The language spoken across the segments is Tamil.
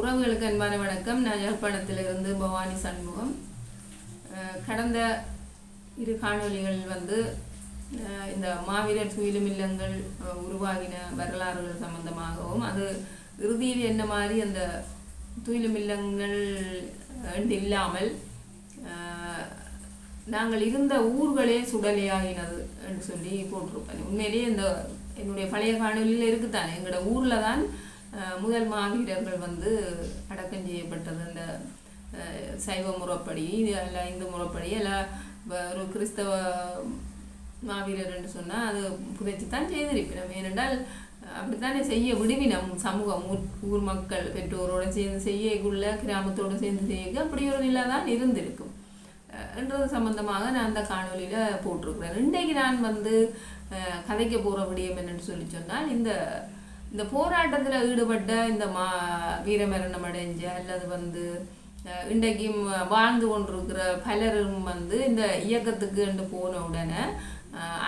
உறவுகளுக்கு அன்பான வணக்கம். நான் யாழ்ப்பாணத்திலிருந்து பவானி சண்முகம். கடந்த இரு காணொலிகள் வந்து இந்த மாவீரர் துயிலும் இல்லங்கள் உருவாகின வரலாறுகள் சம்பந்தமாகவும் அது இறுதியில் என்ன மாதிரி அந்த துயிலும் இல்லங்கள் என்று இல்லாமல் நாங்கள் இருந்த ஊர்களே சுடலையாகினது என்று சொல்லி போட்டிருப்பேன். உண்மையிலேயே இந்த என்னுடைய பழைய காணொலியில் இருக்குத்தானே எங்களோட ஊரில் தான் முதல் மாவீரர்கள் வந்து அடக்கம் செய்யப்பட்டது. அந்த சைவ முறைப்படி எல்லாம் இந்து முறைப்படி எல்லாம் ஒரு கிறிஸ்தவ மாவீரர் என்று சொன்னால் அது புதைச்சி தான் செய்திருப்பினோம். ஏனென்றால் அப்படித்தானே செய்ய விடுவினம் சமூகம் ஊர் ஊர் மக்கள் பெற்றோரோட சேர்ந்து செய்யக்குள்ள கிராமத்தோடு சேர்ந்து செய்ய அப்படி ஒரு நிலை தான் இருந்திருக்கும் என்றது சம்பந்தமாக நான் அந்த காணொலியில் போட்டிருக்கிறேன். இன்றைக்கு நான் வந்து கதைக்க போகிற விடயம் என்னென்னு சொல்லி சொன்னால் இந்த இந்த போராட்டத்தில் ஈடுபட்ட இந்த மா வீரமரணம் அடைஞ்ச அல்லது வந்து இன்றைக்கும் வாழ்ந்து கொண்டிருக்கிற பலரும் வந்து இந்த இயக்கத்துக்கு என்று போன உடனே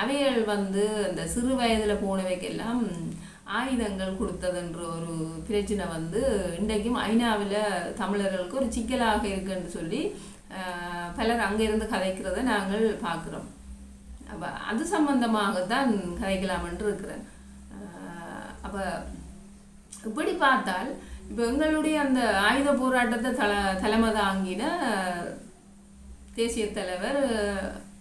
அவைகள் வந்து அந்த சிறு வயதில் போனவைக்கெல்லாம் ஆயுதங்கள் கொடுத்ததுன்ற ஒரு பிரச்சனை வந்து இன்றைக்கும் ஐநாவில் தமிழர்களுக்கு ஒரு சிக்கலாக இருக்குன்னு சொல்லி பலர் அங்கேருந்து கதைக்கிறத நாங்கள் பார்க்குறோம். அப்போ அது சம்பந்தமாகத்தான் கதைக்கலாமென்று இருக்கிறேன். அப்போ இப்படி பார்த்தால் இப்போ எங்களுடைய அந்த ஆயுத போராட்டத்தை தல தலைமை தாங்கின தேசிய தலைவர்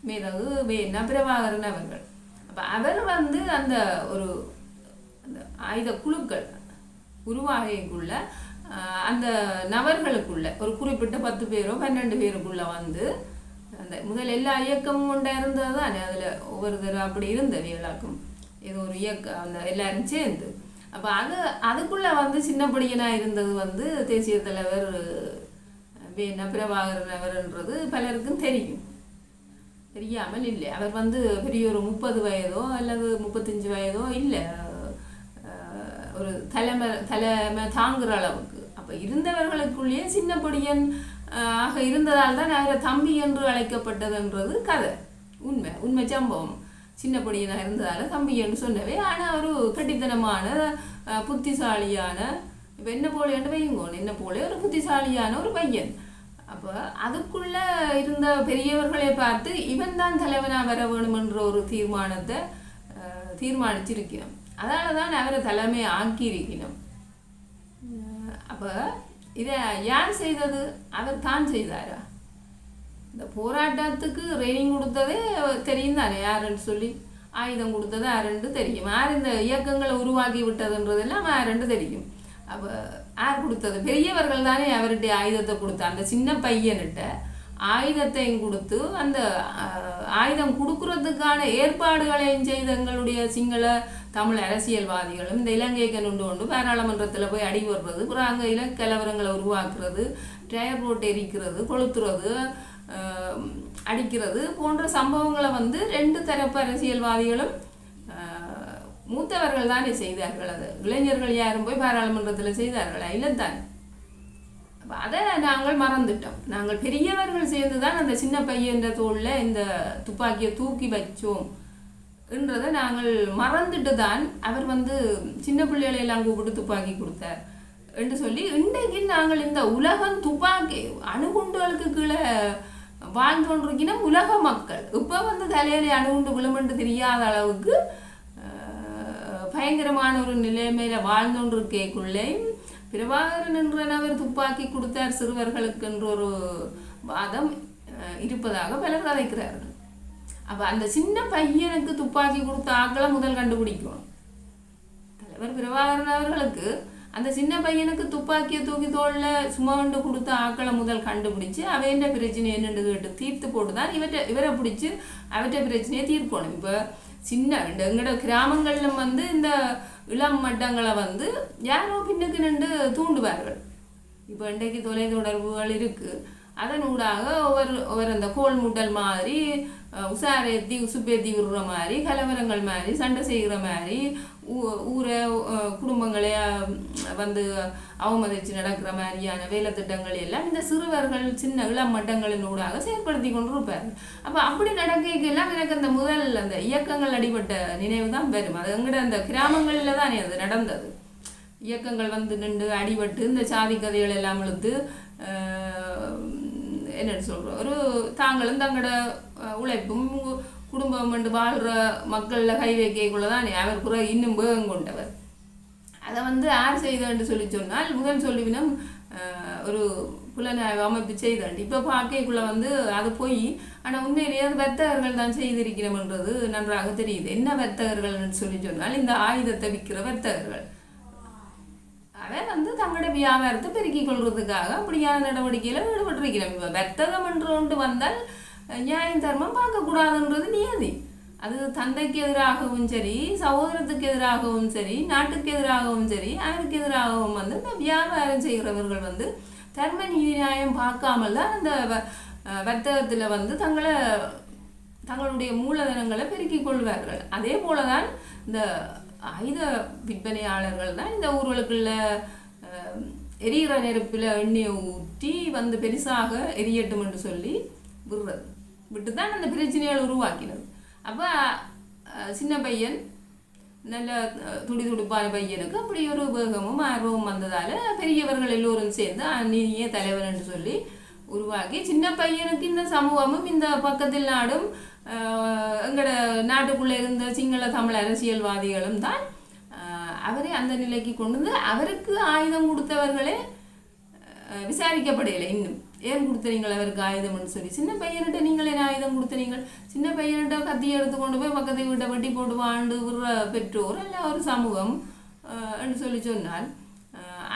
மேதகு வேணா பிரபாகரன் அவர்கள். அப்போ அவர் வந்து அந்த ஒரு அந்த ஆயுத குழுக்கள் உருவாகைக்குள்ள அந்த நபர்களுக்குள்ள ஒரு குறிப்பிட்ட பத்து பேரோ பன்னெண்டு பேருக்குள்ள வந்து அந்த முதல் எல்லா இயக்கமும் கொண்டா இருந்தது தானே அதில் ஒவ்வொருத்தர் அப்படி இருந்த இருந்தவைகளாக்கும் ஏதோ ஒரு இயக்கம் அந்த எல்லாரும் சேர்ந்து. அப்போ அது அதுக்குள்ளே வந்து சின்ன பிடிக்கனாக இருந்தது வந்து தேசிய தலைவர் என்ன பிரபாகரன் அவர்ன்றது பலருக்கும் தெரியும். தெரியாமல் இல்லை. அவர் வந்து பெரிய ஒரு முப்பது வயதோ அல்லது முப்பத்தஞ்சு வயதோ இல்லை. ஒரு தலைமை தலைமை தாங்குற அளவுக்கு. அப்போ இருந்தவர்களுக்குள்ளேயே சின்ன பொடியன் ஆக இருந்ததால் தான் அவரை தம்பி என்று அழைக்கப்பட்டதுன்றது கதை. உண்மை உண்மை சம்பவம். சின்னப்படியனாக இருந்ததால் தம்பியன்னு சொன்னவே. ஆனால் ஒரு கட்டித்தனமான புத்திசாலியான இப்போ என்ன போல வையுங்கோ என்ன போல ஒரு புத்திசாலியான ஒரு பையன். அப்போ அதுக்குள்ள இருந்த பெரியவர்களை பார்த்து இவன் தான் தலைவனாக வர வேணுமென்ற ஒரு தீர்மானத்தை அஹ், தீர்மானிச்சிருக்கிறோம் அதனால தான் அவரை தலைமை ஆக்கியிருக்கணும். அப்போ இதை யார் செய்தது? அவர் தான் செய்தாரா? இந்த போராட்டத்துக்கு ட்ரைனிங் கொடுத்ததே தெரியும் தானே யாருன்னு சொல்லி? ஆயுதம் கொடுத்தது யாருன்னு தெரியும். யார் இந்த இயக்கங்களை உருவாக்கி விட்டதுன்றதெல்லாம் யாருன்னு தெரியும். அப்போ யார் கொடுத்தது பெரியவர்கள் தானே அவர்கிட்ட ஆயுதத்தை கொடுத்தா அந்த சின்ன பையன்கிட்ட ஆயுதத்தையும் கொடுத்து அந்த ஆயுதம் கொடுக்கறதுக்கான ஏற்பாடுகளையும் செய்த எங்களுடைய சிங்கள தமிழ் அரசியல்வாதிகளும் இந்த இலங்கைக்கு கொண்டு கொண்டு பாராளுமன்றத்தில் போய் அடி வர்றது அப்புறம் அங்கே கலவரங்களை உருவாக்குறது டயர் போட்டு எரிக்கிறது கொளுத்துறது அடிக்கிறது போன்ற சம்பவங்களை வந்து ரெண்டு தரப்பு அரசியல்வாதிகளும் மூத்தவர்கள் தானே செய்தார்கள் அது. இளைஞர்கள் யாரும் போய் பாராளுமன்றத்தில் செய்தார்களா? இல்லை தான் அதை நாங்கள் மறந்துட்டோம். நாங்கள் பெரியவர்கள் சேர்ந்து தான் அந்த சின்ன பையன்ற தோளில் இந்த துப்பாக்கியை தூக்கி வச்சோம் என்றதை நாங்கள் மறந்துட்டு தான் அவர் வந்து சின்ன பிள்ளைகளை எல்லாம் கூப்பிட்டு துப்பாக்கி கொடுத்தார் என்று சொல்லி இன்றைக்கு நாங்கள் இந்த உலகம் துப்பாக்கி அணுகுண்டுகளுக்கு கீழே வாழ்ந்து கொண்டிருக்கணும் உலக மக்கள். இப்போ வந்து தலையில அணுகுண்டு விழுமென்று தெரியாத அளவுக்கு பயங்கரமான ஒரு நிலைமையில வாழ்ந்து கொண்டிருக்கக்குள்ளேயும் பிரபாகரன் என்ற நபர் துப்பாக்கி கொடுத்தார் சிறுவர்களுக்கு என்ற ஒரு வாதம் இருப்பதாக பலர் கதைக்கிறார்கள். அப்போ அந்த சின்ன பையனுக்கு துப்பாக்கி கொடுத்த ஆக்களை முதல் கண்டுபிடிக்கணும். தலைவர் பிரபாகரன் அவர்களுக்கு அந்த சின்ன பையனுக்கு துப்பாக்கியை தூக்கி தோளில் சுமண்டு கொடுத்த ஆக்களை முதல் கண்டுபிடிச்சு அவைன்ற பிரச்சனை என்னென்று கேட்டு தீர்த்து போட்டு தான் இவற்றை இவரை பிடிச்சி அவற்றை பிரச்சனையை தீர்க்கணும். இப்போ சின்ன இந்த எங்களோட கிராமங்களிலும் வந்து இந்த இளம் மட்டங்களை வந்து யாரோ பின்னுக்கு நின்று தூண்டுவார்கள். இப்போ இன்றைக்கு தொலைத்தொடர்புகள் இருக்குது அதன் ஊடாக ஒவ்வொரு ஒவ்வொரு அந்த கோல் முட்டல் மாதிரி உசாரேத்தி உசுப்பேத்தி விடுற மாதிரி கலவரங்கள் மாதிரி சண்டை செய்கிற மாதிரி ஊ- ஊரை குடும்பங்களை வந்து அவமதிச்சு நடக்கிற மாதிரியான வேலை திட்டங்கள் எல்லாம் இந்த சிறுவர்கள் சின்ன இளம் மட்டங்களின் ஊடாக செயற்படுத்தி கொண்டிருப்பார் அப்போ அப்படி நடக்கைக்கெல்லாம் எனக்கு அந்த முதல் அந்த இயக்கங்கள் அடிபட்ட நினைவு தான் வரும். அது எங்கிட்ட அந்த கிராமங்களில் தானே அது நடந்தது. இயக்கங்கள் வந்து நின்று அடிபட்டு இந்த சாதி கதைகள் எல்லாம் இழுத்து என்ன சொல்கிறோம் ஒரு தாங்களும் தங்களோட அஹ், உழைப்பும் குடும்பம் என்று வாழ்கிற மக்களில் கை வைக்கக்குள்ளே தான் அவர் குறை இன்னும் வேகம் கொண்டவர். அதை வந்து யார் செய்தான்னு சொல்லி சொன்னால் முதல் சொல்லிவினம் ஒரு புலனாய்வு அமைப்பு செய்தாண்டு இப்போ பார்க்கக்குள்ள வந்து அது போய் ஆனால் உண்மையிலேயே அது வர்த்தகர்கள் தான் செய்திருக்கிறோம்ன்றது நன்றாக தெரியுது. என்ன வர்த்தகர்கள்னு சொல்லி சொன்னால் இந்த ஆயுதத்தை விற்கிற வர்த்தகர்கள். அவன் வந்து தங்களோட வியாபாரத்தை பெருக்கிக் கொள்றதுக்காக அப்படியான நடவடிக்கையில் ஈடுபட்டிருக்கிறோம். இப்போ வர்த்தகம் என்று ஒன்று வந்தால் நியாயம் தர்மம் பார்க்கக்கூடாதுன்றது நியதி. அது தந்தைக்கு எதிராகவும் சரி சகோதரத்துக்கு எதிராகவும் சரி நாட்டுக்கு எதிராகவும் சரி அவருக்கு எதிராகவும் வந்து இந்த வியாபாரம் செய்கிறவர்கள் வந்து தர்ம நியாயம் பார்க்காமல் தான் அந்த வர்த்தகத்தில் வந்து தங்களை தங்களுடைய மூலதனங்களை பெருக்கிக் கொள்வார்கள். அதே போல தான் இந்த ஆயுத விற்பனையாளர்கள் தான் இந்த ஊர்களுக்குள்ள எரிகிற நெருப்பில் எண்ணெயை ஊற்றி வந்து பெருசாக எரியட்டும் என்று சொல்லி விடுறது. விட்டு தான் அந்த பிரச்சனைகள் உருவாக்கினது. அப்போ சின்ன பையன் நல்ல துடி துடுப்பான பையனுக்கு அப்படி ஒரு வேகமும் ஆர்வமும் வந்ததால் பெரியவர்கள் எல்லோரும் சேர்ந்து "ஆ, நீயே தலைவர் என்று சொல்லி உருவாக்கி சின்ன பையனுக்கு இந்த சமூகமும் இந்த பக்கத்தில் நாடும் எங்களோட நாட்டுக்குள்ளே இருந்த சிங்கள தமிழ் அரசியல்வாதிகளும் தான் அவரை அந்த நிலைக்கு கொண்டு வந்து அவருக்கு ஆயுதம் கொடுத்தவர்களே அஹ், விசாரிக்கப்படையில இன்னும். ஏன் கொடுத்துறீங்கள் அவருக்கு ஆயுதம்னு சொல்லி? சின்ன பையன்கிட்ட நீங்கள் என்ன ஆயுதம் கொடுத்தீங்கள் சின்ன பையன்கிட்ட கத்தியை எடுத்து கொண்டு போய் பக்கத்து வீட்டை வெட்டி போட்டு வாண்டு விடுற பெற்றோர் அல்ல ஒரு சமூகம் என்று சொல்லி சொன்னால்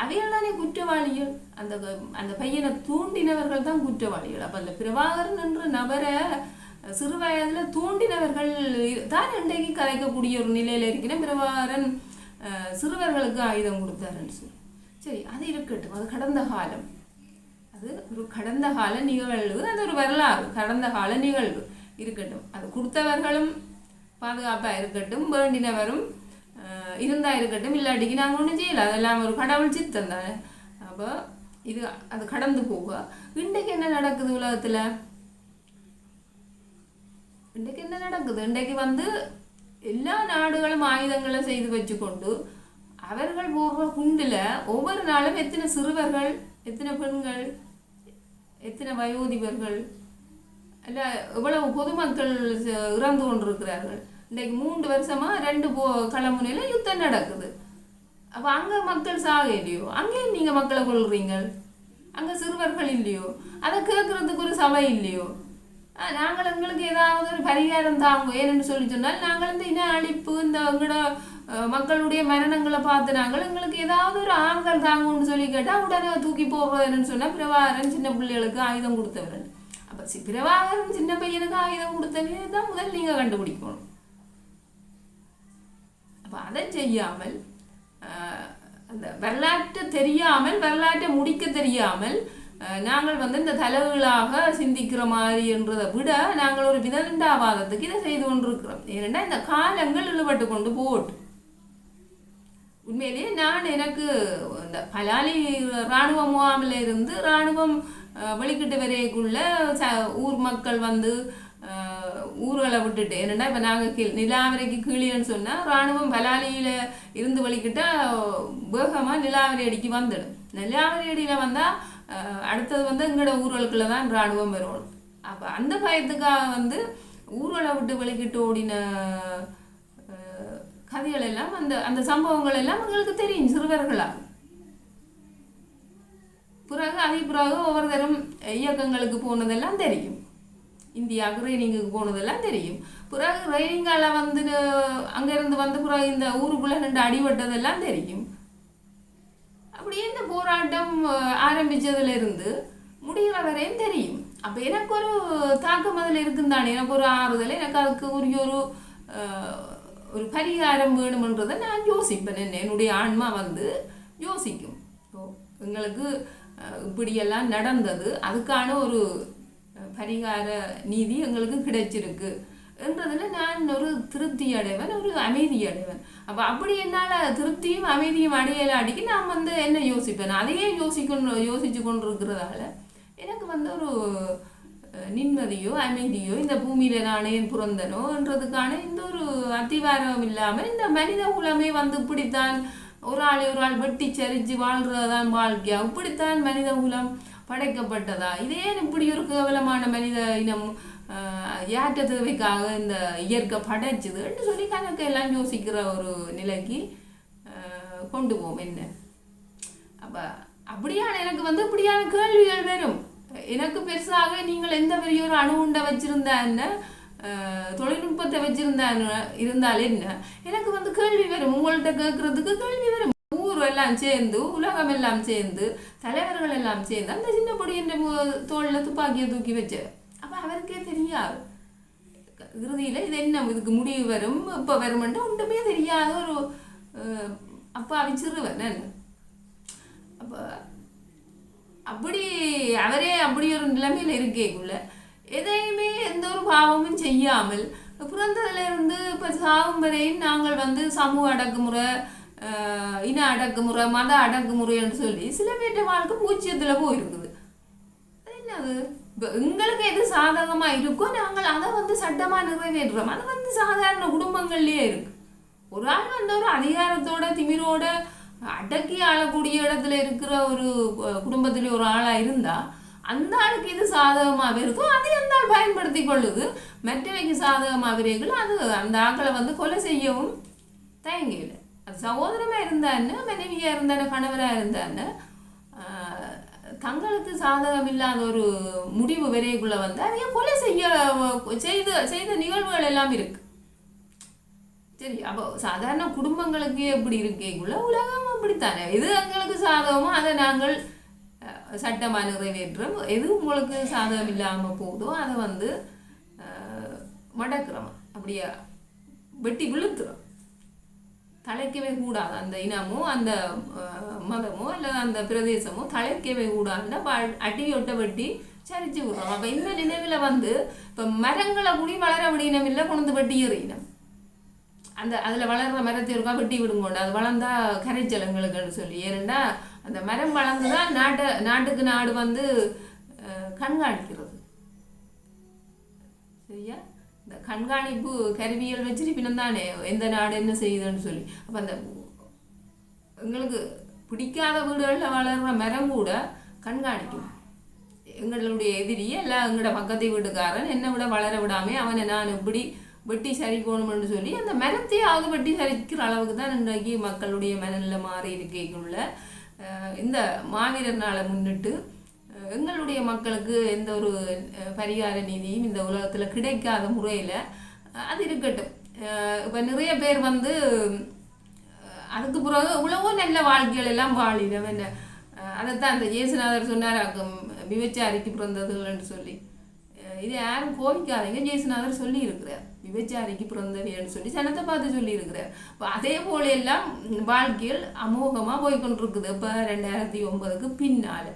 அவைகள் தானே குற்றவாளிகள். அந்த அந்த பையனை தூண்டினவர்கள் தான் குற்றவாளிகள். அப்போ அந்த பிரபாகரன் என்ற நபரை சிறு வயதில் தூண்டினவர்கள் தான் இன்றைக்கு கலைக்கக்கூடிய ஒரு நிலையில் இருக்கிற பிரபாகரன் சிறுவர்களுக்கு ஆயுதம் கொடுத்தாருன்னு சொல்லி. சரி அது இருக்கட்டும். அது கடந்த காலம். அது ஒரு கடந்த கால நிகழ்வு அது ஒரு வரலாறு கடந்த கால நிகழ்வு இருக்கட்டும். அது கொடுத்தவர்களும் பாதுகாப்பாக இருக்கட்டும் வேண்டினவரும் இருந்தால் இருக்கட்டும் இல்லாட்டிக்கு நாங்கள் ஒன்றும் செய்யலை. அதெல்லாம் ஒரு கடவுள் சித்தம் தானே. அப்போ இது அது கடந்து போக இன்றைக்கு என்ன நடக்குது உலகத்தில்? இன்றைக்கு என்ன நடக்குது? இன்றைக்கு வந்து எல்லா நாடுகளும் ஆயுதங்களை செய்து வச்சுக்கொண்டு அவர்கள் போடுற குண்டில் ஒவ்வொரு நாளும் எத்தனை சிறுவர்கள் எத்தனை பெண்கள் எத்தனை வயோதிபர்கள் இல்லை எவ்வளவு பொதுமக்கள் இறந்து கொண்டிருக்கிறார்கள். இன்றைக்கு மூன்று வருஷமா ரெண்டு போ களமுனையில யுத்தம் நடக்குது. அப்போ அங்கே மக்கள் சாக இல்லையோ? அங்கேயும் நீங்கள் மக்களை கொள்றீங்க அங்கே சிறுவர்கள் இல்லையோ? அதை கேட்குறதுக்கு ஒரு சபை இல்லையோ? நாங்கள் எங்களுக்கு ஏதாவது ஒரு பரிகாரம் தாங்க? ஏன்னு சொல்லி சொன்னால் நாங்கள் இந்த இன அழிப்பு இந்த எங்களோட மக்களுடைய மரணங்களை பார்த்து நாங்கள் எங்களுக்கு ஏதாவது ஒரு ஆறுதல் தாங்கன்னு சொல்லி கேட்டால் உடனே தூக்கி போடுறது என்னன்னு சொன்னால் பிரபாகரன் சின்ன பிள்ளைகளுக்கு ஆயுதம் கொடுத்தவரன் அப்போ சி பிரபாகரன் சின்ன பையனுக்கு ஆயுதம் கொடுத்தவனே தான் முதல் நீங்கள் கண்டுபிடிக்கணும். அப்போ அதை செய்யாமல் அந்த வரலாற்றை தெரியாமல் வரலாற்றை முடிக்க தெரியாமல் நாங்கள் வந்து இந்த தலைகளாக சிந்திக்கிற மாதிரி என்றதை விட நாங்கள் ஒரு விதண்டாவாதத்துக்கு இதை செய்து கொண்டிருக்கிறோம். ஏனென்றால் இந்த காலங்கள் இழுபட்டு கொண்டு போகட்டும் உண்மையிலேயே நான் எனக்கு இந்த பலாலி இராணுவ முகாமில் இருந்து இராணுவம் வெளிக்கிட்டு வரைக்குள்ள ச ஊர் மக்கள் வந்து ஊர்களை விட்டுட்டு என்னென்னா இப்போ நாங்கள் கீழ் நிலாவரைக்கு கீழேன்னு சொன்னால் இராணுவம் பலாலியில் இருந்து வெளிக்கிட்டா வேகமாக நிலாவரி அடிக்கு வந்துடும். நிலாவரி அடியில் வந்தால் அடுத்தது வந்து எங்களோட ஊர்களுக்குள்ள தான் இராணுவம் வரும் அப்போ அந்த பயத்துக்காக வந்து ஊர்களை விட்டு வெளிக்கிட்டு ஓடின கதைகள் எல்லாம் அந்த அந்த சம்பவங்கள் எல்லாம் எங்களுக்கு தெரியும் சிறுவர்களா பிறகு அதே பிறகு ஒவ்வொரு தரம் இயக்கங்களுக்கு போனதெல்லாம் தெரியும். இந்தியாவுக்கு ட்ரைனிங்குக்கு போனதெல்லாம் தெரியும். பிறகு ட்ரைனிங்கால வந்து அங்கேருந்து வந்து பிறகு இந்த ஊருக்குள்ளே ரெண்டு அடிபட்டதெல்லாம் தெரியும். அப்படியே இந்த போராட்டம் ஆரம்பித்ததுலேருந்து இருந்து முடிகிற வரையும் தெரியும். அப்போ எனக்கு ஒரு தாக்கம் அதில் இருக்குந்தானே எனக்கு ஒரு ஆறுதல் எனக்கு அதுக்கு உரிய ஒரு ஒரு பரிகாரம் வேணுமென்றதை நான் யோசிப்பேன். என்ன என்னுடைய ஆன்மா வந்து யோசிக்கும். ஓ எங்களுக்கு இப்படியெல்லாம் நடந்தது அதுக்கான ஒரு பரிகார நீதி எங்களுக்கு கிடைச்சிருக்கு என்றதில் நான் ஒரு திருப்தி அடைவன் ஒரு அமைதி அடைவன். அப்போ அப்படி என்னால் திருப்தியும் அமைதியும் அடையல அடிக்க நான் வந்து என்ன யோசிப்பேன்? அதையே யோசிக்கணும் யோசிச்சு கொண்டு இருக்கிறதால எனக்கு வந்து ஒரு நிம்மதியோ அமைதியோ இந்த பூமியில நானே பிறந்தனோ என்றதுக்கான இந்த ஒரு அத்திவாரம் இல்லாமல் இந்த மனித குலமே வந்து இப்படித்தான் ஒரு ஆள் ஒரு ஆள் வெட்டி சரிஞ்சு வாழ்றதுதான் வாழ்க்கையா இப்படித்தான் மனித குலம் படைக்கப்பட்டதா? இதே இப்படி ஒரு கேவலமான மனித இனம் ஆஹ், தேவைக்காக இந்த இயற்கை படைச்சுதுன்னு சொல்லி கணக்கு எல்லாம் யோசிக்கிற ஒரு நிலைக்கு ஆஹ், கொண்டு போவோம். என்ன? அப்ப அப்படியான எனக்கு வந்து இப்படியான கேள்விகள் வரும். எனக்கு பெருசாக நீங்கள் எந்த பெரிய ஒரு அணுகுண்டை வச்சிருந்தா என்ன? தொழில்நுட்பத்தை வச்சிருந்தா இருந்தால் என்ன? எனக்கு வந்து கேள்வி வரும். உங்கள்கிட்ட கேட்கறதுக்கு கேள்வி வரும். ஊர் எல்லாம் சேர்ந்து உலகம் எல்லாம் சேர்ந்து தலைவர்கள் எல்லாம் சேர்ந்து அந்த சின்ன பொடியின் தோளில் துப்பாக்கியை தூக்கி வச்சு. அப்ப அவருக்கே தெரியாது. இறுதியில் இது என்ன? இதுக்கு முடிவு வரும்? இப்போ வருமென்ட்டு ஒன்றுமே தெரியாத ஒரு அப்பா அப்பாவி சிறுவன் அப்போ அப்படி அவரே அப்படி ஒரு நிலைமையில் இருக்கேக்குள்ள. எதையுமே எந்த ஒரு பாவமும் செய்யாமல் பிறந்ததுலேருந்து இப்போ சாகும் வரையும் நாங்கள் வந்து சமூக அடக்குமுறை இன அடக்குமுறை மத அடக்குமுறைன்னு சொல்லி சில பேர்ட்ட வாழ்க்கை பூச்சியத்தில் போயிருக்குது. என்னது? இப்போ எங்களுக்கு எது சாதகமாக இருக்கோ நாங்கள் அதை வந்து சட்டமாக நிறைவேற்றுறோம். அது வந்து சாதாரண குடும்பங்கள்லேயே இருக்கு. ஒரு ஆள் வந்து ஒரு அதிகாரத்தோட திமிரோட அடக்கி ஆளக்கூடிய இடத்துல இருக்கிற ஒரு குடும்பத்தில் ஒரு ஆளாக இருந்தால் அந்த ஆளுக்கு இது சாதகமாக இருக்கும் அதை அந்த ஆள் பயன்படுத்தி கொள்ளுது. மற்றவைக்கு சாதகமாக இருக்கல அது அந்த ஆக்களை வந்து கொலை செய்யவும் தயங்கல அது சகோதரமாக இருந்தான்னு மனைவியாக இருந்தானே கணவராக இருந்தான்னு தங்களுக்கு சாதகம் இல்லாத ஒரு முடிவு விரைவுக்குள்ளே வந்து அதையே கொலை செய்ய செய்த செய்த நிகழ்வுகள் எல்லாம் இருக்குது சரி அப்போ சாதாரண குடும்பங்களுக்கு எப்படி இருக்கேக்குள்ள உலகம் அப்படித்தானே? எது எங்களுக்கு சாதகமோ அதை நாங்கள் சட்டமான நிறைவேற்றோம். எது உங்களுக்கு சாதகம் இல்லாமல் போதோ அதை வந்து மடக்கிறோம் மடக்குறோம். அப்படியே வெட்டி விழுத்துறோம். தலைக்கவே கூடாது. அந்த இனமோ அந்த மதமோ இல்லை அந்த பிரதேசமோ தலைக்கவே கூடாதுன்னா ப- அடியொட்ட வெட்டி சரிச்சு விடுறோம். அப்போ இந்த நினைவில் வந்து இப்போ மரங்களை கூடி வளர விடினம் இல்லை கொண்டு வெட்டி எறியினம் அந்த அதில் வளர்ற மரத்தை இருக்கா வெட்டி விடுங்கோண்டு. அது வளர்ந்தா கரைச்சலங்களுக்குன்னு சொல்லி. ஏன்னா அந்த மரம் வளர்ந்து தான் நாட்டை நாட்டுக்கு நாடு வந்து அஹ், கண்காணிக்கிறது. சரியா? இந்த கண்காணிப்பு கருவிகள் வச்சிருப்பினம் தானே எந்த நாடு என்ன செய்யுதுன்னு சொல்லி. அப்போ அந்த எங்களுக்கு பிடிக்காத வீடுகளில் வளர்ற மரம் கூட கண்காணிக்கும். எங்களுடைய எதிரி எல்லாம் எங்களோட பக்கத்து வீட்டுக்காரன் என்னை விட வளர விடாம அவனை நான் இப்படி வெட்டி சரிக்கணும்னு சொல்லி அந்த மரத்தையாவது வெட்டி சரிக்கிற அளவுக்கு தான் இன்றைக்கு மக்களுடைய மனநிலை மாறி இருக்கைக்குள்ள இந்த மாவீரர் நாளை முன்னிட்டு எங்களுடைய மக்களுக்கு எந்த ஒரு பரிகார நீதியும் இந்த உலகத்தில் கிடைக்காத முறையில் அது இருக்கட்டும். இப்போ நிறைய பேர் வந்து அதுக்கு பிறகு இவ்வளவோ நல்ல வாழ்க்கைகள் எல்லாம் வாழினோம் என்ன அதைத்தான் அந்த ஜேசுநாதர் சொன்னார் விபச்சாரிக்கு பிறந்ததுன்னு சொல்லி. இது யாரும் கோவிக்காதீங்க ஜேசுநாதர் சொல்லி இருக்கிறார் விபச்சாரிக்கு பிறந்தவைன்னு சொல்லி சனத்தை பார்த்து சொல்லியிருக்கிறார். இப்போ அதே போல எல்லாம் வாழ்க்கையில் அமோகமாக போய்கொண்டிருக்குது இப்போ ரெண்டாயிரத்தி ஒன்பதுக்கு பின்னால்.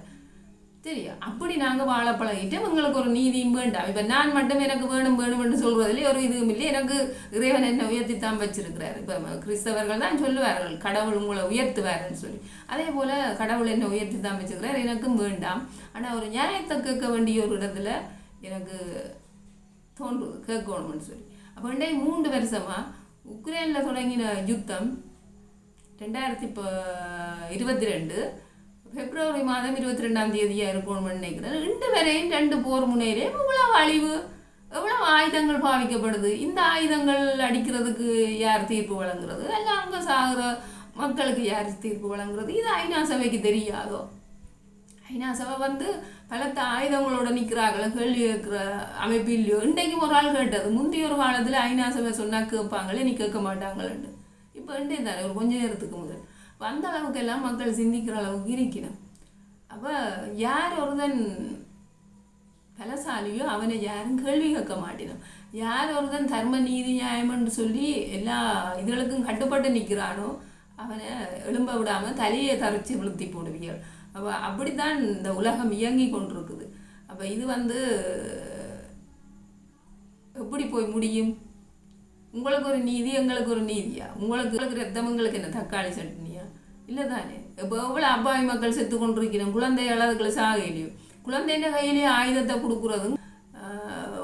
சரியா? அப்படி நாங்கள் வாழ பழகிட்டு உங்களுக்கு ஒரு நீதியும் வேண்டாம். இப்போ நான் மட்டும் எனக்கு வேணும் வேணும்னு சொல்றதுல ஒரு இதுவும் இல்லை. எனக்கு இறைவன் என்ன உயர்த்தி தான் வச்சிருக்கிறார். இப்போ கிறிஸ்தவர்கள் தான் சொல்லுவார்கள் கடவுள் உங்களை உயர்த்துவாருன்னு சொல்லி. அதே போல் கடவுள் என்ன உயர்த்தி தான் வச்சிருக்கிறார். எனக்கும் வேண்டாம். ஆனால் ஒரு நியாயத்தை கேட்க வேண்டிய ஒரு இடத்துல எனக்கு தோன்றுது கேட்கணும்னு சொல்லி. அப்போ ரெண்டே மூன்று வருஷமா உக்ரைனில் தொடங்கின யுத்தம் ரெண்டாயிரத்தி இப்போ இருபத்தி ரெண்டு பிப்ரவரி மாதம் இருபத்தி ரெண்டாம் தேதியா இருக்கணும்னு நினைக்கிறேன். ரெண்டு வரையும் ரெண்டு போர் முனையிலே இவ்வளவு அழிவு எவ்வளோ ஆயுதங்கள் பாவிக்கப்படுது இந்த ஆயுதங்கள் அடிக்கிறதுக்கு யார் தீர்ப்பு வழங்குறது? எல்லாம் அங்கே சாகுற மக்களுக்கு யார் தீர்ப்பு வழங்குறது? இது ஐநா சபைக்கு தெரியாதோ? ஐநா சபை வந்து பலத்த ஆயுதங்களோட நிற்கிறார்கள் கேள்வி இருக்கிற அமைப்பு இல்லையோ இன்றைக்கு ஒரு ஆள் கேட்டது முந்தைய ஒரு காலத்தில் ஐநா சபை சொன்னால் கேட்பாங்களே நீ கேட்க மாட்டாங்களேன்னு இப்போ இன்றைய தானே ஒரு கொஞ்ச நேரத்துக்கு முதல் வந்த அந்த அளவுக்கு எல்லாம் மக்கள் சிந்திக்கிற அளவுக்கு இருக்கணும். அப்போ யார் ஒருதன் பலசாலியோ அவனை யாரும் கேள்வி கேட்க மாட்டினோம். யார் ஒருதன் தர்ம நீதி நியாயம்னு சொல்லி எல்லா இதுகளுக்கும் கட்டுப்பட்டு நிற்கிறானோ அவனை எழும்ப விடாமல் தலையை தரைச்சி விழுத்தி போடுவீர்கள். அப்போ அப்படித்தான் இந்த உலகம் இயங்கி கொண்டிருக்குது. அப்போ இது வந்து எப்படி போய் முடியும்? உங்களுக்கு ஒரு நீதி எங்களுக்கு ஒரு நீதியா? உங்களுக்கு ரத்தம் எங்களுக்கு என்ன தக்காளி சட்னியா? இல்லை தானே இப்போ எவ்வளோ அப்பாவி மக்கள் செத்து கொண்டிருக்கிறோம். குழந்தைகள் அதுக்குள்ள சாகையிலையோ? குழந்தைங்க கையிலேயே ஆயுதத்தை கொடுக்குறதும் ஆஹ்,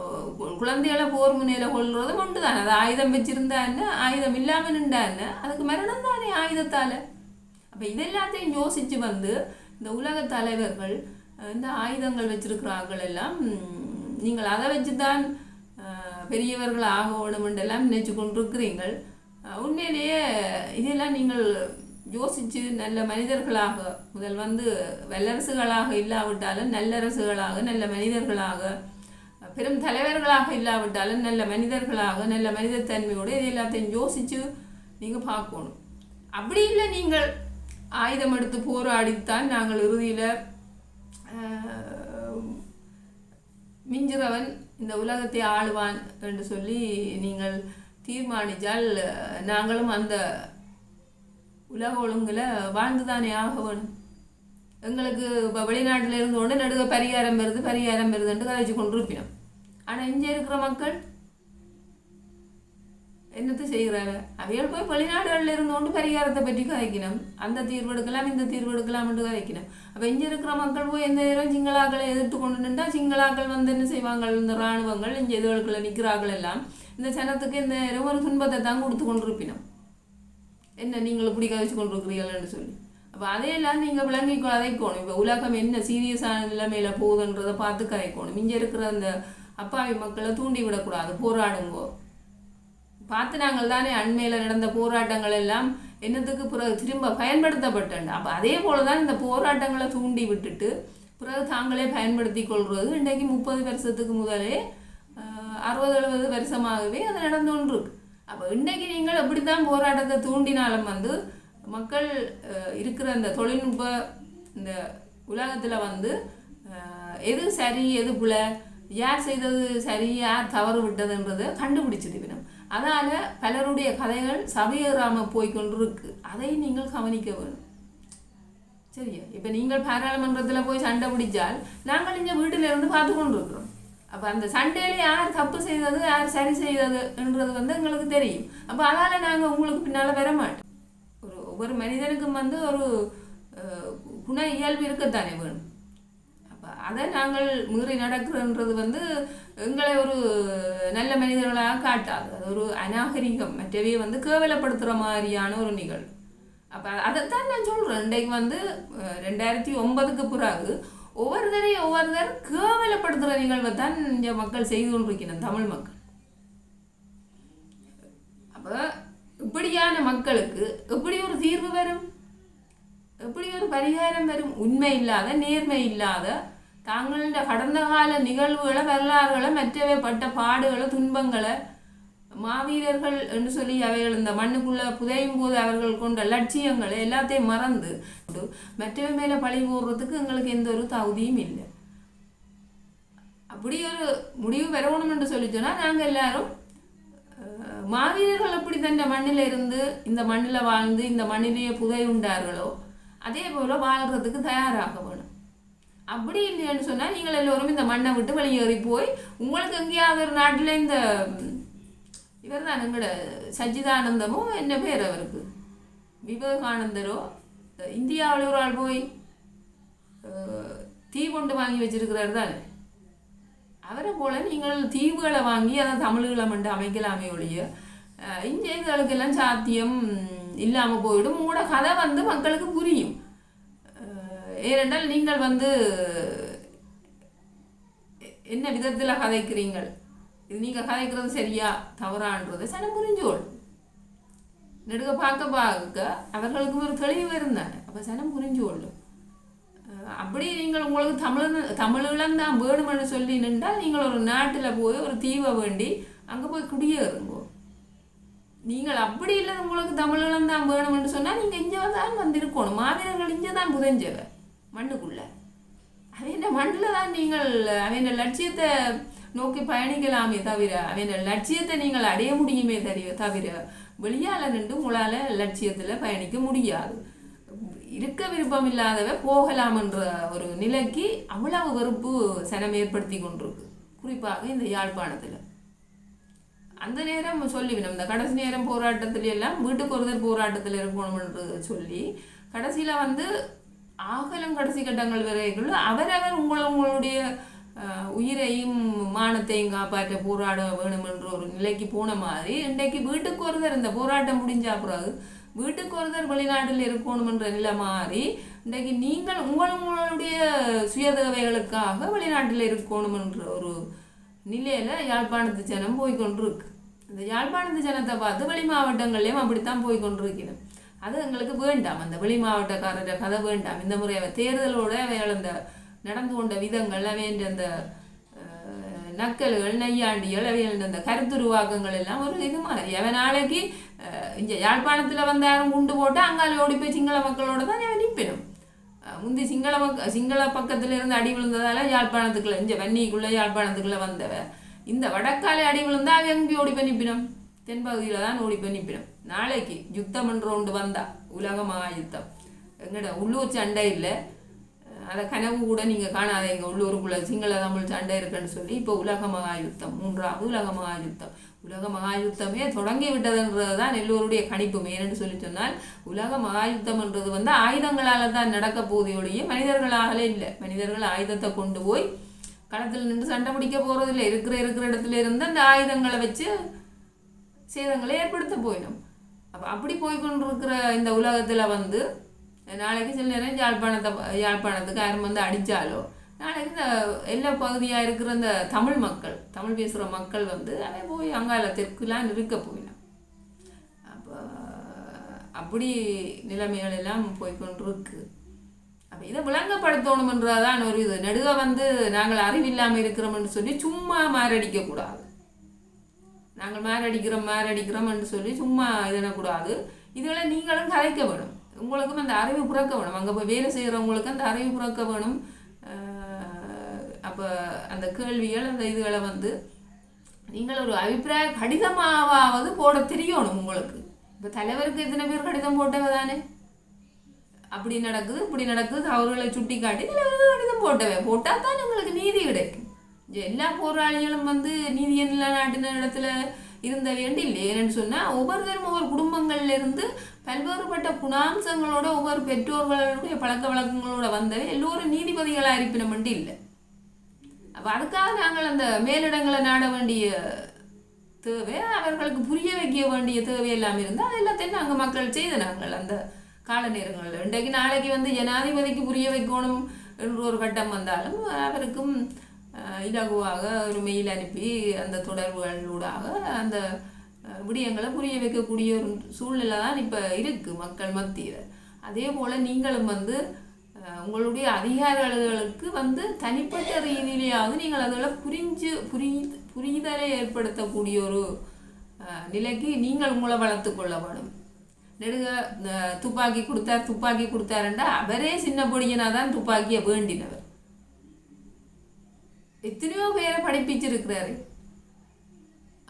குழந்தைகளை போர் முனையில் கொள்றதும் ஒன்று தானே அது ஆயுதம் வச்சிருந்தான்னு ஆயுதம் இல்லாமல் நின்றான்னு அதுக்கு மரணம் தானே ஆயுதத்தால். அப்போ இதெல்லாத்தையும் யோசித்து வந்து இந்த உலக தலைவர்கள் இந்த ஆயுதங்கள் வச்சிருக்கிறார்கள் எல்லாம் நீங்கள் அதை வச்சு தான் பெரியவர்கள் ஆக வேணுமென்றெல்லாம் நினைச்சு கொண்டிருக்கிறீங்கள் உண்மையிலேயே இதெல்லாம் நீங்கள் யோசித்து நல்ல மனிதர்களாக முதல் வந்து வல்லரசுகளாக இல்லாவிட்டாலும் நல்லரசுகளாக நல்ல மனிதர்களாக பெரும் தலைவர்களாக இல்லாவிட்டாலும் நல்ல மனிதர்களாக நல்ல மனிதத்தன்மையோடு இது எல்லாத்தையும் யோசித்து நீங்கள் பார்க்கணும். அப்படி இல்லை நீங்கள் ஆயுதம் எடுத்து போராடித்தான் நாங்கள் இறுதியில் மிஞ்சிறவன் இந்த உலகத்தை ஆளுவான் என்று சொல்லி நீங்கள் தீர்மானித்தால் நாங்களும் அந்த உலக ஒழுங்கில் வாழ்ந்துதானே ஆக வேணும் எங்களுக்கு இப்போ வெளிநாட்டில் இருந்து கொண்டு நடுக பரிகாரம் வருது பரிகாரம் வருதுன்ட்டு கதைச்சு கொண்டிருப்பினோம் ஆனால் இங்கே இருக்கிற மக்கள் என்னத்தை செய்கிறாங்க அவைகள் போய் வெளிநாடுகளில் இருந்து கொண்டு பரிகாரத்தை பற்றி கதைக்கணும் அந்த தீர்வு எடுக்கலாம் இந்த தீர்வு எடுக்கலாம்னு கதைக்கணும் அப்போ இங்கே இருக்கிற மக்கள் போய் எந்த நேரம் சிங்களாக்களை எதிர்த்து கொண்டு நின்றா சிங்களாக்கள் வந்து என்ன செய்வாங்க? இந்த இராணுவங்கள் இங்கே இதுகளுக்குள்ள நிற்கிறார்கள் எல்லாம். இந்த சனத்துக்கு இந்த நேரம் ஒரு துன்பத்தை தான் கொடுத்து கொண்டிருப்பினோம். என்ன நீங்கள் இப்படி கதைச்சு கொண்டிருக்கிறீர்கள்னு சொல்லி. அப்போ அதையெல்லாம் நீங்கள் விளங்கி கதைக்கணும் இப்போ உலகம் என்ன சீரியஸான நிலைமையில போகுதுன்றதை பார்த்து கதைக்கணும். இங்கே இருக்கிற அந்த அப்பாவி மக்களை தூண்டி விடக்கூடாது போராடுங்கோ. பார்த்து நாங்கள் தானே அண்மையில் நடந்த போராட்டங்கள் எல்லாம் என்னத்துக்கு பிறகு திரும்ப பயன்படுத்தப்பட்டன. அப்போ அதே போல தான் இந்த போராட்டங்களை தூண்டி விட்டுட்டு பிறகு தாங்களே பயன்படுத்தி கொள்வது இன்றைக்கு முப்பது வருஷத்துக்கு முதலே அறுபது எழுபது வருஷமாகவே அது நடந்து கொண்டு அப்போ இன்றைக்கு நீங்கள் எப்படி தான் போராட்டத்தை தூண்டினாலும் வந்து மக்கள் இருக்கிற அந்த தொழில்நுட்ப இந்த உலகத்தில் வந்து எது சரி எது புல யார் செய்தது சரி யார் தவறு விட்டதுன்றதை கண்டுபிடிச்சிருக்கணும் அதால் பலருடைய கதைகள் சபையேறாமல் போய் கொண்டிருக்கு. அதை நீங்கள் கவனிக்க வேணும் சரியா? இப்போ நீங்கள் பாராளுமன்றத்தில் போய் சண்டை பிடிச்சால் நாங்கள் இங்கே வீட்டில் இருந்து பார்த்து கொண்டிருக்கிறோம். அப்போ அந்த சண்டையில் யார் தப்பு செய்தது யார் சரி செய்ததுன்றது வந்து எங்களுக்கு தெரியும். அப்போ அதால் நாங்கள் உங்களுக்கு பின்னால் வர மாட்டோம். ஒரு ஒவ்வொரு மனிதனுக்கும் வந்து ஒரு குண இயல்பு இருக்கத்தானே வேணும். அதை நாங்கள் மீறி நடக்கிறன்றது வந்து எங்களை ஒரு நல்ல மனிதர்களாக காட்டாது. அது ஒரு அநாகரிகம். மற்றவே வந்து கேவலப்படுத்துகிற மாதிரியான ஒரு நிகழ்வு அப்போ அதைத்தான் நான் சொல்கிறேன் இன்றைக்கு வந்து ரெண்டாயிரத்தி ஒன்பதுக்கு பிறகு ஒவ்வொருத்தரையும் ஒவ்வொருத்தர் கேவலப்படுத்துகிற நிகழ்வை தான் இந்த மக்கள் செய்து கொண்டிருக்கிறேன் தமிழ் மக்கள். அப்போ இப்படியான மக்களுக்கு எப்படி ஒரு தீர்வு வரும்? எப்படி ஒரு பரிகாரம் வரும்? உண்மை இல்லாத நேர்மை இல்லாத தாங்கள கடந்த கால நிகழ்வுகளை வரலாறுகளை மற்றவை பட்ட பாடுகளை துன்பங்களை மாவீரர்கள் என்று சொல்லி அவைகள் இந்த மண்ணுக்குள்ள புதையும் போது அவர்கள் கொண்ட லட்சியங்களை எல்லாத்தையும் மறந்து மற்றவை மேலே பழி போடுறதுக்கு எங்களுக்கு எந்த ஒரு தகுதியும் இல்லை. அப்படி ஒரு முடிவு பெறணும் என்று சொல்லி சொன்னால் நாங்கள் எல்லாரும் மாவீரர்கள் எப்படி தந்த மண்ணில் இருந்து இந்த மண்ணில் வாழ்ந்து இந்த மண்ணிலேயே புதை உண்டார்களோ அதே போல் வாழ்கிறதுக்கு தயாராகவும் அப்படி இல்லைன்னு சொன்னால் நீங்கள் எல்லோரும் இந்த மண்ணை விட்டு வெளியேறி போய் உங்களுக்கு எங்கேயாவது ஒரு நாட்டில் இந்த இவர் தான் எங்களோட சஜிதானந்தமோ என்ன பேர் அவருக்கு? விவேகானந்தரோ? இந்தியாவில் ஒரு ஆள் போய் தீ கொண்டு வாங்கி வச்சிருக்கிறாரு தானே? அவரை போல் நீங்கள் தீவுகளை வாங்கி அதை தமிழ்களை மட்டும் அமைக்கலாமே ஒழிய இங்கே இங்க சாத்தியம் இல்லாமல் போயிடும். உங்களோட கதை வந்து மக்களுக்கு புரியும். ஏனென்றால் நீங்கள் வந்து என்ன விதத்தில் கதைக்கிறீங்கள் இது நீங்கள் கதைக்கிறது சரியா தவறான்றது சனம் புரிஞ்சோள் நெடுக பார்க்க பார்க்க அவர்களுக்கு ஒரு தெளிவு இருந்தாங்க அப்போ சனம் புரிஞ்சு கொள்ளும் அப்படி நீங்கள் உங்களுக்கு தமிழ் தமிழீழம் தான் வேணும்னு சொல்லி நின்றால் நீங்கள் ஒரு நாட்டில் போய் ஒரு தீவை வேண்டி அங்கே போய் குடியேறுங்கோ. நீங்கள் அப்படி இல்லை உங்களுக்கு தமிழீழம் தான் வேணும்னு சொன்னால் நீங்கள் இங்கே தான் வந்திருக்கணும். மாவீரர்கள் இங்கே தான் புதைஞ்சவ மண்ணுக்குள்ள. அவன் மண்ணில் தான் நீங்கள் அவன் லட்சியத்தை நோக்கி பயணிக்கலாமே தவிர அவன் லட்சியத்தை நீங்கள் அடைய முடியுமே தவிர தவிர வெளியால் நின்று உங்களால் லட்சியத்தில் பயணிக்க முடியாது. இருக்க விருப்பம் இல்லாதவ போகலாம் என்ற ஒரு நிலைக்கு அவ்வளவு வெறுப்பு சனம் ஏற்படுத்தி கொண்டிருக்கு. குறிப்பாக இந்த யாழ்ப்பாணத்தில். அந்த நேரம் சொல்லிவிடும் இந்த கடைசி நேரம் போராட்டத்தில் எல்லாம் வீட்டுக்கு ஒருத்தர் போராட்டத்தில் இருக்கணும் என்று சொல்லி கடைசியில் வந்து ஆகலம் கடைசி கட்டங்கள் வரைக்குள்ள அவரவர் உங்களை உங்களுடைய உயிரையும் மானத்தையும் காப்பாற்ற போராட வேணும் என்ற ஒரு நிலைக்கு போன மாதிரி இன்றைக்கு வீட்டுக்கு ஒருத்தர் இந்த போராட்டம் முடிஞ்சா பிறகு வீட்டுக்கு ஒருத்தர் வெளிநாட்டில் இருக்கணுமென்ற நிலை மாறி இன்றைக்கு நீங்கள் உங்கள் உங்களுடைய சுய தேவைகளுக்காக வெளிநாட்டில் இருக்கணுமென்ற ஒரு நிலையில யாழ்ப்பாணத்து ஜனம் போய்கொண்டிருக்கு. இந்த யாழ்ப்பாணத்து ஜனத்தை பார்த்து வெளி மாவட்டங்கள்லேயும் அப்படித்தான் போய்கொண்டிருக்கிறேன் அது எங்களுக்கு வேண்டாம் அந்த வெளி மாவட்டக்காரர கதை வேண்டாம் இந்த முறை அவ தேர்தலோட அவைகள் அந்த நடந்து கொண்ட விதங்கள் அவையின் அந்த நக்கல்கள் நையாண்டிகள் அவைகள் அந்த கருத்துருவாக்கங்கள் எல்லாம் ஒரு இது மாதிரி அவன் நாளைக்கு இங்கே யாழ்ப்பாணத்தில் யாழ்ப்பாணத்துல வந்து யாரும் குண்டு போட்டு அங்கால ஓடி போய் சிங்கள மக்களோட தான் அவன் நிற்பினும் முந்தி சிங்கள பக்க சிங்கள பக்கத்துல இருந்து அடி விழுந்ததால யாழ்ப்பாணத்துக்குள்ள இங்கே வன்னிக்குள்ளே யாழ்ப்பாணத்துக்குள்ள வந்தவ இந்த வடக்கால அடி விழுந்தா அவன் எங்கே ஓடி போய் நிற்பினும் தென்பகுதியில் தான் ஓடி போய் நிற்பிடும் நாளைக்கு யுத்தம் என்ற ஒன்று வந்தா உலக மகா யுத்தம். எங்கட உள்ளூர் சண்டை இல்லை. அதை கனவு கூட நீங்கள் காணாதீங்க. உள்ளூருக்குள்ள சிங்கள தமிழ் சண்டை இருக்குன்னு சொல்லி இப்போ உலக மகா யுத்தம் மூன்றாவது உலக மகா யுத்தம். உலக மகா யுத்தமே தொடங்கி விட்டதுன்றது தான் எல்லோருடைய கணிப்பு. மேலன்னு சொல்லி சொன்னால் உலக மகா யுத்தம்ன்றது வந்து ஆயுதங்களால் தான் நடக்க போதே மனிதர்களாகலே இல்லை. மனிதர்கள் ஆயுதத்தை கொண்டு போய் களத்தில் நின்று சண்டை பிடிக்க போகிறதில்ல இருக்கிற இருக்கிற இடத்துல இருந்து அந்த ஆயுதங்களை வச்சு சேதங்களை ஏற்படுத்த போயிடும். அப்போ அப்படி போய்கொண்டிருக்கிற இந்த உலகத்தில் வந்து நாளைக்கு சில நேரம் யாழ்ப்பாணத்தை யாழ்ப்பாணத்துக்கு யாரும் வந்து அடித்தாலோ நாளைக்கு இந்த எல்லா பகுதியாக இருக்கிற இந்த தமிழ் மக்கள் தமிழ் பேசுகிற மக்கள் வந்து அவன் போய் அங்கால தெற்குலாம் இருக்க போயினான் அப்போ அப்படி நிலைமைகள் எல்லாம் போய்கொண்டிருக்கு. அப்போ இதை விளங்கப்படுத்தணுமன்றதான் ஒரு இது. நடுக வந்து நாங்கள் அறிவில்லாமல் இருக்கிறோம்னு சொல்லி சும்மா மாரடிக்கக்கூடாது நாங்கள் மாரடிக்கிறோம் மாரடிக்கிறோம்னு சொல்லி சும்மா இதனக்கூடாது இதுகளை நீங்களும் கலைக்க வேணும். உங்களுக்கும் அந்த அறிவு புறக்க வேணும். அங்கே போய் வேலை செய்கிறவங்களுக்கு அந்த அறிவு புறக்க வேணும். அப்போ அந்த கேள்விகள் அந்த இதுகளை வந்து நீங்கள் ஒரு அபிப்பிராய கடிதமாவது போட தெரியணும் உங்களுக்கு. இப்போ தலைவருக்கு எத்தனை பேர் கடிதம் போட்டவ தானே? அப்படி நடக்குது இப்படி நடக்குது. அவர்களை சுட்டி காட்டி தலைவருக்கு கடிதம் போட்டவன் போட்டால் தான் உங்களுக்கு நீதி கிடைக்கும். எல்லா போராளிகளும் வந்து நீதி நிலைநாட்டின இடத்துல இருந்த வேண்டி இல்லைன்னு சொன்னால் ஒவ்வொருத்தரும் ஒவ்வொரு குடும்பங்கள்ல இருந்து பல்வேறுபட்ட குணாம்சங்களோட ஒவ்வொரு பெற்றோர்களுடைய பழக்க வழக்கங்களோட வந்தவை எல்லோரும் நீதிபதிகளாக இருப்பினம் மட்டும் இல்லை. அப்போ அதுக்காக நாங்கள் அந்த மேலிடங்களை நாட வேண்டிய தேவை அவர்களுக்கு புரிய வைக்க வேண்டிய தேவை எல்லாம் இருந்தால் அது எல்லாத்தையும் நாங்கள் மக்கள் செய்த நாங்கள் அந்த கால நேரங்களில். இன்றைக்கு நாளைக்கு வந்து ஜனாதிபதிக்கு புரிய வைக்கணும் என்று ஒரு கட்டம் வந்தாலும் அவருக்கும் இலகுவாக ஒரு மெயில் அனுப்பி அந்த தொடர்புகளூடாக அந்த விடயங்களை புரிய வைக்கக்கூடிய ஒரு சூழ்நிலை தான் இப்போ இருக்குது மக்கள் மத்தியில். அதே போல் நீங்களும் வந்து உங்களுடைய அதிகாரிகளுக்கு வந்து தனிப்பட்ட ரீதியிலேயாவது நீங்கள் அதில் புரிஞ்சு புரி புரிதலை ஏற்படுத்தக்கூடிய ஒரு நிலைக்கு நீங்கள் உங்களை வளர்த்து கொள்ள வேணும். நெடுக துப்பாக்கி கொடுத்தார் துப்பாக்கி கொடுத்தாருண்டா அவரே சின்ன பொடியனா தான் துப்பாக்கியை வேண்டினவர். எத்தனையோ பேரை படிப்பிச்சிருக்கிறாரு.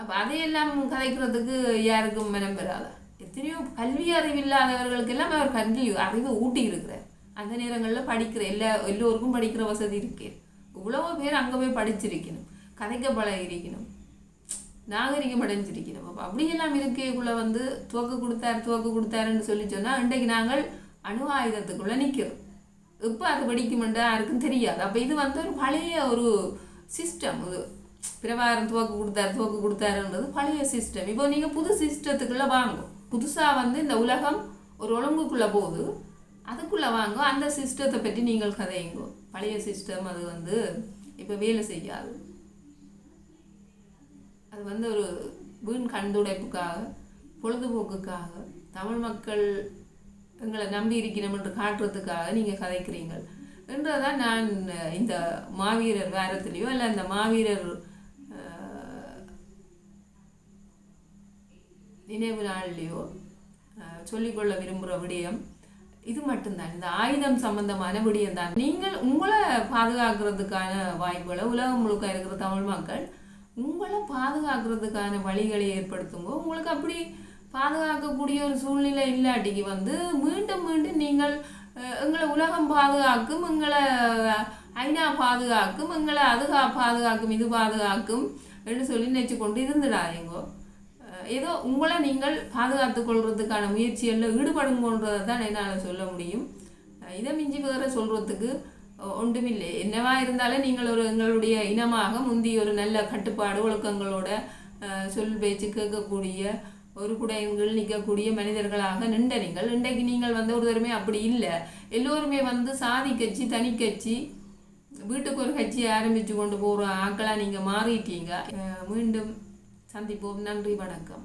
அப்போ அதையெல்லாம் கதைக்கிறதுக்கு யாருக்கும் மனம் பெறாதா? எத்தனையோ கல்வி அறிவு இல்லாதவர்களுக்கெல்லாம் அவர் கல்வி அறிவை ஊட்டி இருக்கிறார் அந்த நேரங்களில் படிக்கிற எல்லா எல்லோருக்கும் படிக்கிற வசதி இருக்கு. இவ்வளவோ பேர் அங்கே போய் படிச்சிருக்கணும். கதைக்க பழகிருக்கணும் நாகரிகம் அடைஞ்சிருக்கணும். அப்போ அப்படியெல்லாம் இருக்கைக்குள்ளே வந்து துவக்கு கொடுத்தாரு துவக்கு கொடுத்தாருன்னு சொல்லி சொன்னால் இன்றைக்கு நாங்கள் அணு ஆயுதத்துக்குள்ளே நிற்கிறோம் இப்போ அது படிக்குமெண்டா யாருக்கும் தெரியாது. அப்போ இது வந்து ஒரு பழைய ஒரு சிஸ்டம் இது பிரபாரம் துவக்கு கொடுத்தாரு துவக்கு கொடுத்தாருன்றது பழைய சிஸ்டம் இப்போ நீங்கள் புது சிஸ்டத்துக்குள்ளே வாங்க. புதுசாக வந்து இந்த உலகம் ஒரு ஒழுங்குக்குள்ளே போகுது. அதுக்குள்ளே வாங்க. அந்த சிஸ்டத்தை பற்றி நீங்கள் கதையுங்க. பழைய சிஸ்டம் அது வந்து இப்போ வேலை செய்யாது. அது வந்து ஒரு வீண் கண்டுடைப்புக்காக பொழுதுபோக்குக்காக தமிழ் மக்கள் எங்களை நம்பி இருக்கிறோம் என்று காட்டுறதுக்காக நீங்கள் கதைக்கிறீங்கள். என்றதான் நான் இந்த மாவீரர் வாரத்திலேயோ இல்லை அந்த மாவீரர் நினைவு நாள்லேயோ சொல்லிக்கொள்ள விரும்புகிற விடயம் இது மட்டும்தான். இந்த ஆயுதம் சம்பந்தமான விடயம் தான். நீங்கள் உங்களை பாதுகாக்கிறதுக்கான வாய்ப்புகளை உலகம் முழுக்க இருக்கிற தமிழ் மக்கள் உங்களை பாதுகாக்கிறதுக்கான வழிகளை ஏற்படுத்துங்க உங்களுக்கு அப்படி பாதுகாக்கக்கூடிய ஒரு சூழ்நிலை இல்லாட்டிக்கு வந்து மீண்டும் மீண்டும் நீங்கள் எங்களை உலகம் பாதுகாக்கும் எங்களை ஐநா பாதுகாக்கும் எங்களை அது பாதுகாக்கும் இது பாதுகாக்கும் என்று சொல்லி நினச்சி கொண்டு இருந்துடாதீங்கோ ஏதோ உங்களை நீங்கள் பாதுகாத்து கொள்றதுக்கான முயற்சிகளில் ஈடுபடுங்கன்றதை தான் என்னால் சொல்ல முடியும். இதை மிஞ்சி வேற சொல்கிறதுக்கு ஒன்றுமில்லை. என்னவா இருந்தாலும் நீங்கள் ஒரு எங்களுடைய இனமாக முந்தி ஒரு நல்ல கட்டுப்பாடு ஒழுக்கங்களோட சொல் பேச்சு கேட்கக்கூடிய ஒரு குடையுங்கள் நிற்கக்கூடிய மனிதர்களாக நின்ற நீங்கள் இன்றைக்கு நீங்கள் வந்து ஒரு அப்படி இல்லை. எல்லோருமே வந்து சாதி கட்சி தனி கட்சி வீட்டுக்கு ஒரு கட்சி ஆரம்பித்து கொண்டு போகிற ஆக்களாக நீங்கள் மாறிட்டீங்க. மீண்டும் சந்திப்போம். நன்றி வணக்கம்.